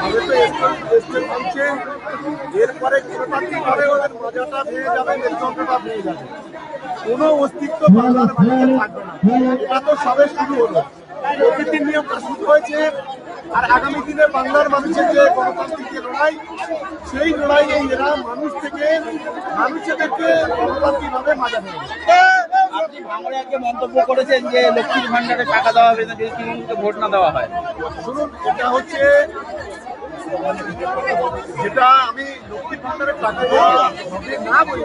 State মানছে এরপরে ওদের মজাটা ভেঙে যাবে মেরুদণ্ডটা ভেঙে যাবে। কোনো অস্তিত্ব বাংলার মানুষের থাকবে না। এটা তো সবে শুরু হলো। প্রকৃতির নিয়মটা শুরু হয়েছে আর আগামী দিনে বাংলার মানুষের যে গণতান্ত্রিক যে লড়াই সেই লড়াইয়ে এরা মানুষ থেকে মানুষেদেরকে গণতান্ত্রিকভাবে মাজা আপনি ভাঙড়িয়াকে মন্তব্য করেছেন যে লক্ষ্মীর ভান্ডারে টাকা দেওয়া হবে না যদি তৃণমূলকে ভোট না দেওয়া হয়। শুনুন এটা হচ্ছে যেটা আমি লক্ষ্মী ভান্ডারের টাকা না বলি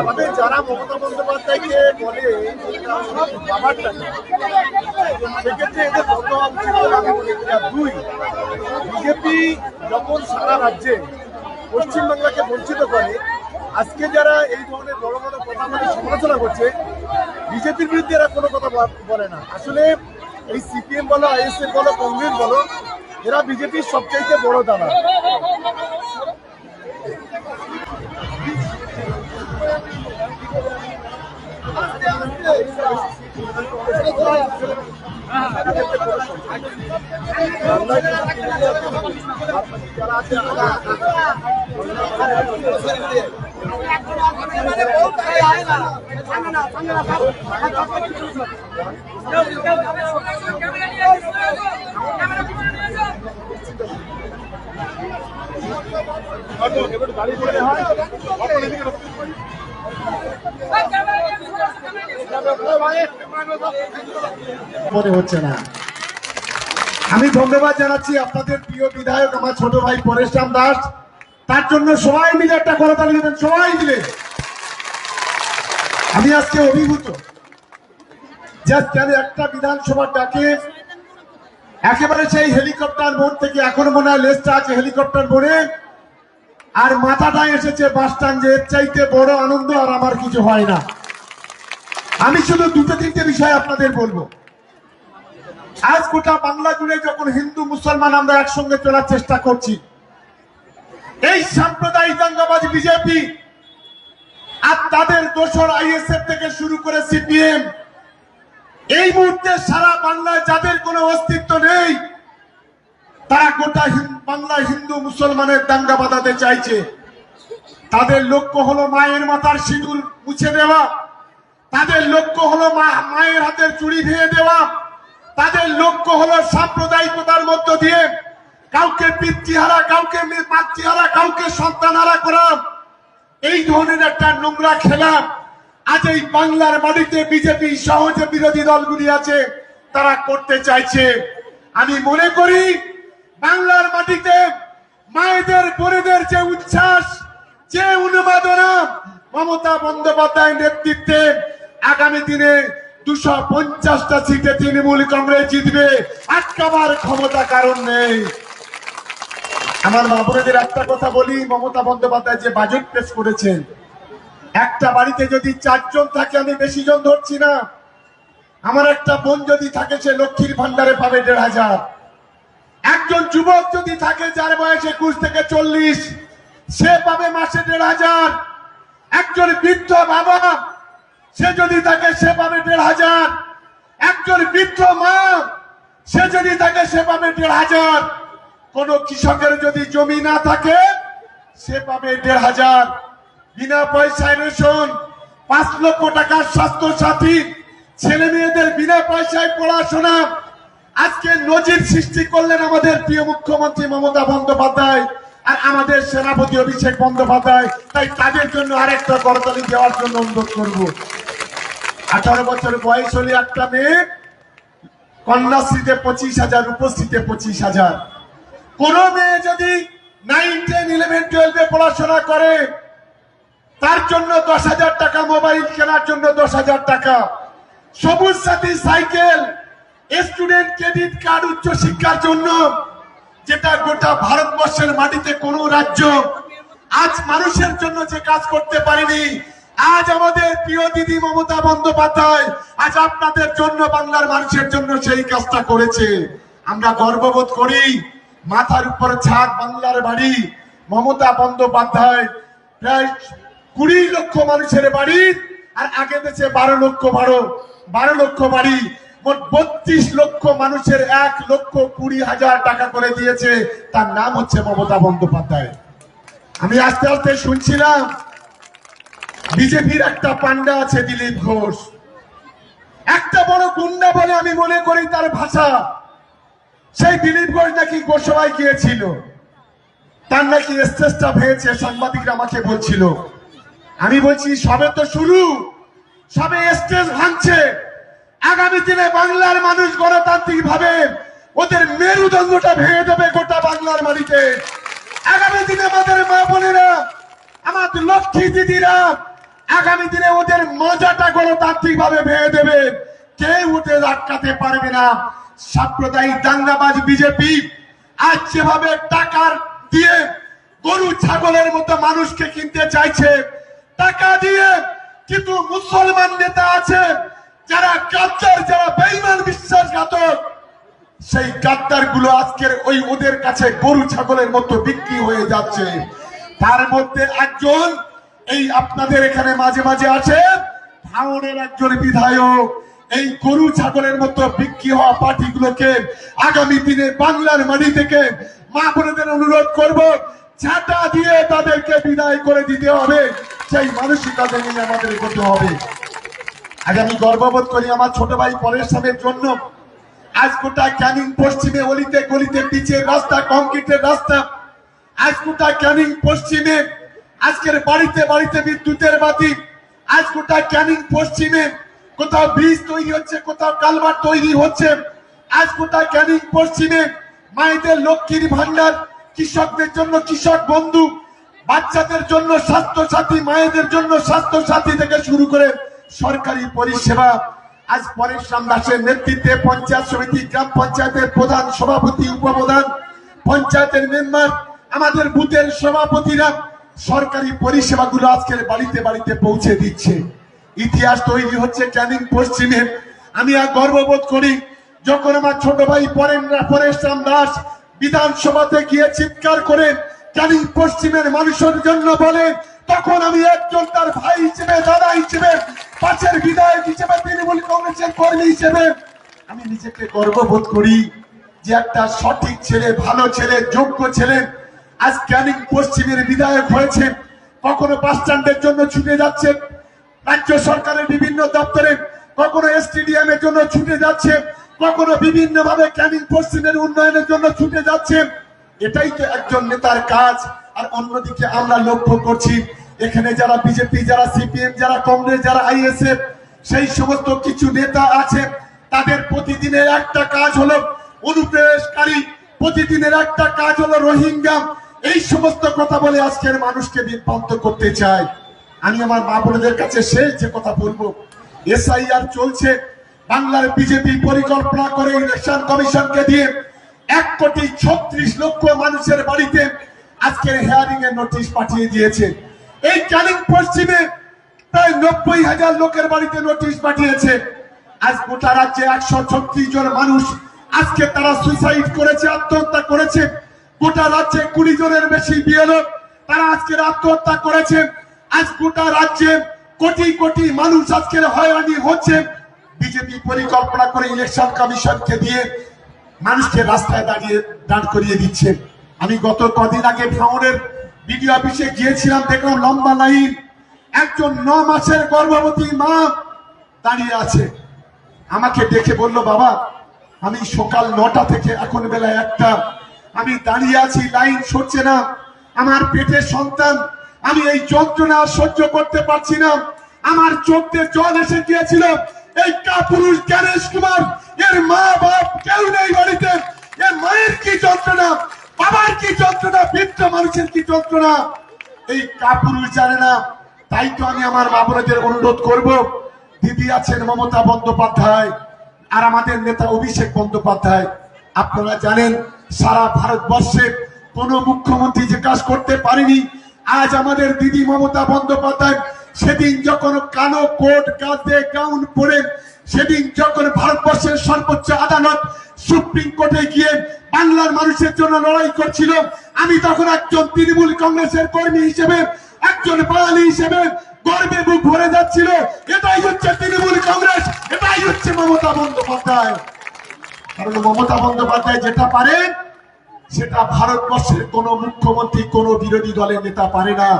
আমাদের যারা মমতা বন্দ্যোপাধ্যায়কে বলে বাবার টাকা। সেক্ষেত্রে এদের বন্ধ মনে দুই বিজেপি যখন সারা রাজ্যে পশ্চিমবাংলাকে বঞ্চিত করে আজকে যারা এই ধরনের বড় বড় কথা বলে সমালোচনা করছে বিজেপির বিরুদ্ধে এরা কোনো কথা বলে না। আসলে এই সিপিএম বলো আইএসএফ বলো কংগ্রেস বলো এরা বিজেপির সবচাইতে বড় দাদা। মনে হচ্ছে না। আমি ধন্যবাদ জানাচ্ছি আপনাদের প্রিয় বিধায়ক, আমার ছোট ভাই পরেশ রাম দাস। তার জন্য সবাই মিলে একটা করতালি দেবেন, সবাই মিলে। আমি আজকে অভিভূত। যে কেন একটা বিধানসভা ডাকে একেবারে সেই হেলিকপ্টার মোড় থেকে এখন মনে হয় লেজটা আছে হেলিকপ্টার মোড়ে। আর মাথাটা এসেছে বাস যে এর চাইতে বড় আনন্দ আর আমার কিছু হয় না। আমি শুধু দুটো তিনটে বিষয় আপনাদের বলব। আজ গোটা বাংলা জুড়ে যখন হিন্দু, মুসলমান আমরা একসঙ্গে চলার চেষ্টা করছি, এই সাম্প্রদায়িক দাঙ্গাবাজ বিজেপি আর তাদের দোসর আইএসএফ থেকে শুরু করে সিপিএম এই মুহূর্তে সারা বাংলায় যাদের কোনো অস্তিত্ব নেই, তারা গোটা বাংলা হিন্দু মুসলমানের দাঙ্গা বাঁধাতে চাইছে। তাদের লক্ষ্য হলো মায়ের মাথার সিঁদুর মুছে দেওয়া। তাদের লক্ষ্য হলো মায়ের হাতের চুড়ি ভেঙে দেওয়া। তাদের লক্ষ্য হলো সাম্প্রদায়িকতার মধ্য দিয়ে কাউকে পিতৃহারা, কাউকে মাতৃহারা, কাউকে সন্তানহারা করা। এই ধরনের একটা নোংরা খেলা আজ এই বাংলার মাটিতে বিজেপি সহ যে বিরোধী দলগুলি আছে, তারা করতে চাইছে। আমি মনে করি বাংলার মাটিতে মায়েদের, বোনেদের যে উচ্ছ্বাস, যে উন্মাদনা, মমতা বন্দ্যোপাধ্যায়ের নেতৃত্বে আগামী দিনে দুশো পঞ্চাশটা সিটে তৃণমূল কংগ্রেস জিতবে, আটকাবার ক্ষমতা কারণ নেই। আমার মা একটা কথা বলি, মমতা বন্দ্যোপাধ্যায় যে বাজেট পেশ করেছেন একটা বাড়িতে যদি চারজন থাকে, আমি বেশি জন ধরছি না। আমার একটা বোন যদি থাকে, সে লক্ষ্মীর ভান্ডারে পাবে দেড় হাজার। একজন যুবক যদি থাকে, যার বয়স একুশ থেকে চল্লিশ, সে পাবে মাসে দেড় হাজার। একজন বৃদ্ধ বাবা, সে যদি থাকে, সে পাবে দেড় হাজার। একজন বৃদ্ধ মা, সে যদি থাকে, সে পাবে দেড় হাজার। কোন কৃষকের যদি জমি না থাকে, সে পাবে দেড় হাজার। বিনা পয়সায় রেশন পাঁচ লক্ষ টাকার স্বাস্থ্য সাথী ছেলে মেয়েদের বিনা পয়সায় পড়াশোনা। আজকে নজির সৃষ্টি করলেন আমাদের প্রিয় মুখ্যমন্ত্রী মমতা বন্দ্যোপাধ্যায় আর আমাদের সেনাপতি অভিষেক বন্দ্যোপাধ্যায়। তাই তাদের জন্য আরেকটা করতালি দেওয়ার জন্য অনুরোধ করব। আঠারো বছর বয়স হলে একটা মেয়ে কন্যাশ্রীতে পঁচিশ হাজার, উপস্থিতে পঁচিশ হাজার। কোন মেয়ে যদি নাইন টেন ইলেভেন টুয়েলভে পড়াশোনা করে তার জন্য দশ হাজার টাকা, মোবাইল কেনার জন্য দশ হাজার টাকা। সবুজ সাথী সাইকেল, স্টুডেন্ট ক্রেডিট কার্ড উচ্চ শিক্ষার জন্য, যেটা গোটা ভারতবর্ষের মাটিতে কোন রাজ্য আজ মানুষের জন্য যে কাজ করতে পারেনি, আজ আমাদের প্রিয় দিদি মমতা বন্দ্যোপাধ্যায় আজ আপনাদের জন্য, বাংলার মানুষের জন্য সেই কাজটা করেছে। আমরা গর্ববোধ করি, মাথার উপর ছাদ বাংলার বাড়ি, মমতা বন্দ্যোপাধ্যায়, প্রায় কুড়ি লক্ষ মানুষের বাড়ি, আর আগে দেশে বারো লক্ষ বারো বারো লক্ষ বাড়ি, মোট বত্রিশ লক্ষ মানুষের এক লক্ষ কুড়ি হাজার টাকা করে দিয়েছে। তার নাম হচ্ছে মমতা বন্দ্যোপাধ্যায়। আমি আস্তে আস্তে শুনছিলাম, বিজেপির একটা পান্ডা আছে দিলীপ ঘোষ। একটা বড় গুন্ডা বলে আমি মনে করি তার ভাষা। সেই দিলীপ ঘোষ নাকি গোসবায় গিয়েছিল। তার নাকি স্টেজটা ভেঙেছে, সাংবাদিকরা আমাকে বলছিল। আমি বলছি, সবে তো শুরু। সবে স্টেজ ভাঙছে। আগামী দিনে বাংলার মানুষ গণতান্ত্রিক ভাবে ওদের মেরুদণ্ডটা ভেঙে দেবে গোটা বাংলার মাটিতে। আগামী দিনে আমাদের মা বোনেরা আমাদের লক্ষ্মী দিদিরা, আগামী দিনে ওদের মজাটা গণতান্ত্রিক ভাবে ভেঙে দেবে। কেউ ওদের আটকাতে পারবে না। সাম্প্রদায়িক দাঙ্গাবাজ বিজেপি আজ যেভাবে টাকার দিয়ে গরু, ছাগলের মতো মানুষকে কিনতে চাইছে টাকা দিয়ে কিন্তু মুসলমান নেতা আছে, যারা গাদ্দার যারা বেইমান বিশ্বাসঘাতক, সেই গাদ্দারগুলো আজকের ওই ওদের কাছে গরু, ছাগলের মতো বিক্রি হয়ে যাচ্ছে। তার মধ্যে একজন, এই আপনাদের এখানে মাঝে মাঝে আছে ভাঙনের একজন বিধায়ক। এই গরু, ছাগলের মতো বিক্রি হওয়া পার্টিগুলোকে আগামী দিনে বাংলার মাটি থেকে মা বোনেদের অনুরোধ করব ঝাঁটা দিয়ে তাদেরকে বিদায় করে দিতে হবে। সেই মানসিকতা নিয়ে আমাদের করতে হবে। আজ আমি গর্ববোধ করি আমার ছোট ভাই পরেশ সাহেবের জন্য। আজ গোটা ক্যানিং পশ্চিমে অলিতে গলিতে পিচের রাস্তা, কংক্রিটের রাস্তা। আজ গোটা ক্যানিং পশ্চিমে আজকের বাড়িতে বাড়িতে বিদ্যুতের বাতি। আজ গোটা ক্যানিং পশ্চিমে কোথাও ব্রিজ তৈরি হচ্ছে, কোথাও কালভার তৈরি হচ্ছে। আজ গোটা ক্যানিং পশ্চিমে মায়েদের লক্ষ্মীর ভান্ডার কৃষকদের জন্য কৃষক বন্ধু, বাচ্চাদের জন্য স্বাস্থ্য সাথী মায়েদের জন্য স্বাস্থ্য সাথী থেকে শুরু করে সরকারি পরিষেবা। আজ পরেশ রাম দাসের নেতৃত্বে পঞ্চায়েত সমিতি, গ্রাম পঞ্চায়েতের প্রধান সভাপতি, উপপ্রধান পঞ্চায়েতের মেম্বার, আমাদের বুথের সভাপতিরা সরকারি পরিষেবাগুলো আজকের বাড়িতে বাড়িতে পৌঁছে দিচ্ছে। ইতিহাস তৈরি হচ্ছে ক্যানিং পশ্চিমে। আমি আর গর্ববোধ করি, যখন আমার ছোট ভাই পরেন পরেশ রাম দাস বিধানসভাতে গিয়ে চিৎকার করে ক্যানিং পশ্চিমের মানুষের জন্য বলে, তখন আমি একজন তার ভাই হিসেবে, দাদা হিসেবে, পাশের বিধায়ক হিসেবে, তৃণমূল কংগ্রেসের কর্মী হিসেবে আমি নিজেকে গর্ববোধ করি যে একটা সঠিক ছেলে, ভালো ছেলে, যোগ্য ছেলে আজ ক্যানিং পশ্চিমের বিধায়ক হয়েছে, কখনো বাস স্ট্যান্ডের জন্য ছুটে যাচ্ছে, রাজ্য সরকারের বিভিন্ন দপ্তরে, কখনো স্টেডিয়ামের জন্য ছুটে যাচ্ছে কখনো বিভিন্ন ভাবে ক্যানিং পশ্চিমের উন্নয়নের জন্য ছুটে যাচ্ছে এটাই তো একজন নেতার কাজ। আর অন্যদিকে আমরা লক্ষ্য করছি, এখানে যারা বিজেপি, যারা সিপিএম, যারা কংগ্রেস, যারা আইএসএফ, সেই সমস্ত কিছু নেতা আছে। তাদের প্রতিদিনের একটা কাজ হলো অনুপ্রবেশকারী। প্রতিদিনের একটা কাজ হলো রোহিঙ্গা। এই সমস্ত কথা বলে আজকের মানুষকে বিভ্রান্ত করতে চায়। আমি আমার মা বোনদের কাছে শেষ যে কথা বলব। এসআইআর চলছে। বাংলার বিজেপি পরিকল্পনা করে ইলেকশন কমিশনকে দিয়ে এক কোটি ছত্রিশ লক্ষ মানুষের বাড়িতে আজকের হেয়ারিং এর নোটিশ পাঠিয়ে দিয়েছে। এই ক্যানিং পশ্চিমে প্রায় নব্বই হাজার লোকের বাড়িতে নোটিশ পাঠিয়েছে। আজ গোটা রাজ্যে একশো ছত্রিশ জন মানুষ আজকে তারা সুইসাইড করেছে, আত্মহত্যা করেছে। গোটা রাজ্যে কুড়ি জনের বেশি বিএলও তারা আজকের আত্মহত্যা করেছে। আজ গোটা রাজ্যে কোটি কোটি মানুষ আজকের হয়রানি হচ্ছে। বিজেপি পরিকল্পনা করে ইলেকশন কমিশনকে দিয়ে মানুষকে রাস্তায় দাঁড়িয়ে, দাঁড় করিয়ে দিচ্ছে আমি গত কদিন আগে ভাঙনের বিডিও অফিসে গিয়েছিলাম, দেখলাম লম্বা লাইন। একজন ন মাসের গর্ভবতী মা দাঁড়িয়ে আছে। আমাকে দেখে বলল, বাবা, আমি সকাল নটা থেকে এখন বেলা একটা। আমি দাঁড়িয়ে আছি, লাইন সরছে না। আমার পেটের সন্তান, আমি এই যন্ত্রণা সহ্য করতে পারছি না। আমার চোখ দিয়ে জল এসে গিয়েছিল। এই কাপুরুষ গণেশ কুমার, এর মা বাপ কেউ নেই বাড়িতে। এর মায়ের কি যন্ত্রণা? বাবার কি যন্ত্রণা? বৃদ্ধ মানুষের কি যন্ত্রণা? এই কাপুরুষ জানে না। তাই তো আমি আমার মা বোনদের অনুরোধ করব। দিদি আছেন মমতা বন্দ্যোপাধ্যায় আর আমাদের নেতা অভিষেক বন্দ্যোপাধ্যায়। আপনারা জানেন, সারা ভারতবর্ষে কোন মুখ্যমন্ত্রী যে কাজ করতে পারেনি, আজ আমাদের দিদি মমতা বন্দ্যোপাধ্যায় সেদিন যখন কালো কোট কাঁধে গাউন পরে, সেদিন যখন ভারতবর্ষের সর্বোচ্চ আদালত সুপ্রিম কোর্টে গিয়ে বাংলার মানুষের জন্য লড়াই করছিল, আমি তখন একজন তৃণমূল কংগ্রেসের কর্মী হিসেবে, একজন বাঙালি হিসেবে গর্বে বুক ভরে যাচ্ছিল। এটাই হচ্ছে তৃণমূল কংগ্রেস, এটাই হচ্ছে মমতা বন্দ্যোপাধ্যায়। কারণ মমতা বন্দ্যোপাধ্যায় যেটা পারেন সেটা ভারতবর্ষের কোন মুখ্যমন্ত্রী, কোন বিরোধী দলের নেতা পারে না।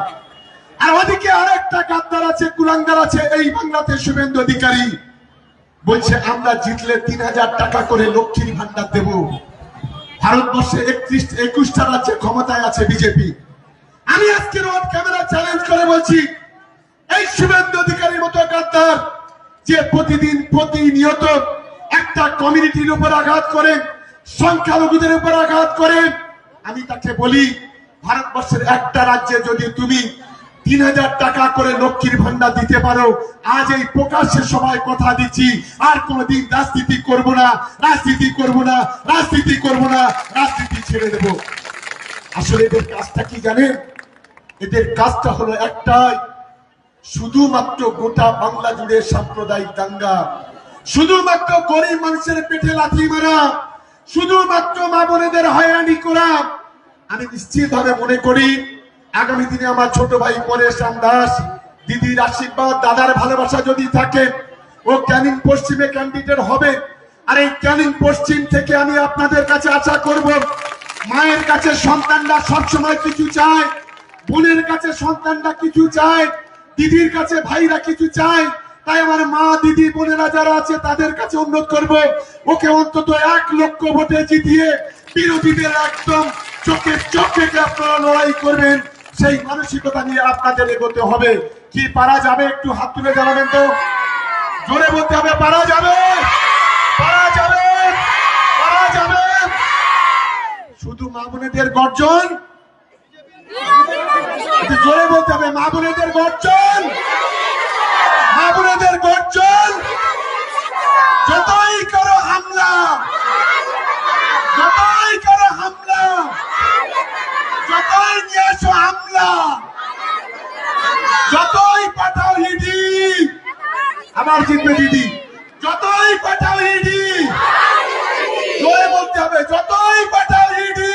আর ওদিকে আরেকটা গাদ্দার আছে, কুলাঙ্গার আছে, এই বাংলাতে শুভেন্দু অধিকারী। বলছে, আমরা জিতলে তিন হাজার টাকা করে লক্ষ্মীর ভান্ডার দেব। ভারতবর্ষে একত্রিশ, একুশটা রাজ্যে ক্ষমতায় আছে বিজেপি। আমি আজকে রোড ক্যামেরা চ্যালেঞ্জ করে বলছি, এই শুভেন্দু অধিকারীর মতো গাদ্দার, যে প্রতিদিন প্রতিনিয়ত একটা কমিউনিটির উপর আঘাত করে, সংখ্যালঘুদের উপর আঘাত করে, আমি তাকে বলি, ভারতবর্ষের একটা রাজ্যে যদি তুমি তিন হাজার টাকা করে লক্ষ্মীর ভান্ডার দিতে পারো। আজ এই প্রকাশ্যে সবাই কথা দিচ্ছি। আর কোনোদিন রাজনীতি করব না, রাজনীতি করব না, রাজনীতি করব না, রাজনীতি ছেড়ে দেব। আসলে এদের কাজটা কি জানেন? এদের কাজটা হলো একটাই, শুধুমাত্র গোটা বাংলা জুড়ে সাম্প্রদায়িক দাঙ্গা। শুধুমাত্র গরিব মানুষের পেটে লাথি মারা, শুধুমাত্র মা বোনেদের হয়রানি করা। আমি নিশ্চিতভাবে মনে করি আগামী দিনে আমার ছোট ভাই পরেশ রাম দাস, দিদির আশীর্বাদ, দাদার ভালোবাসা যদি থাকে, ও ক্যানিং পশ্চিমে ক্যান্ডিডেট হবে। আর এই ক্যানিং পশ্চিম থেকে আমি আপনাদের কাছে আশা করব, মায়ের কাছে সন্তানরা সবসময় কিছু চায়, বোনের কাছে সন্তানরা কিছু চায়, দিদির কাছে ভাইরা কিছু চায়, তাই আমার মা, দিদি, বোনেরা যারা আছে, তাদের কাছে অনুরোধ করব, ওকে অন্তত এক লক্ষ ভোটে জিতিয়ে বিরোধীদের একদম চোখে চোখ আপনারা লড়াই করবেন। সেই মানসিকতা নিয়ে আপনাদের এগোতে হবে। কি পারা যাবে? একটু হাত তুলে জানাবেন তো। জোরে বলতে হবে, পারা যাবে। পারা যাবে। পারা যাবে। শুধু মা বোনেদের গর্জন। জোরে বলতে হবে, মা বোনেদের গর্জন। মা বোনেদের গর্জন। যতই করো হামলা যতই করো হামলা যতই নিয়ে আসো হামলা যতই পাঠাও হিডি আমার জিতবে দিদি। যতই পাঠাও ইডি জোরে বলতে হবে, যতই পাঠাও ইডি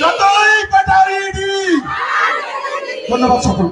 যতই পাঠাও ইডি ধন্যবাদ সকল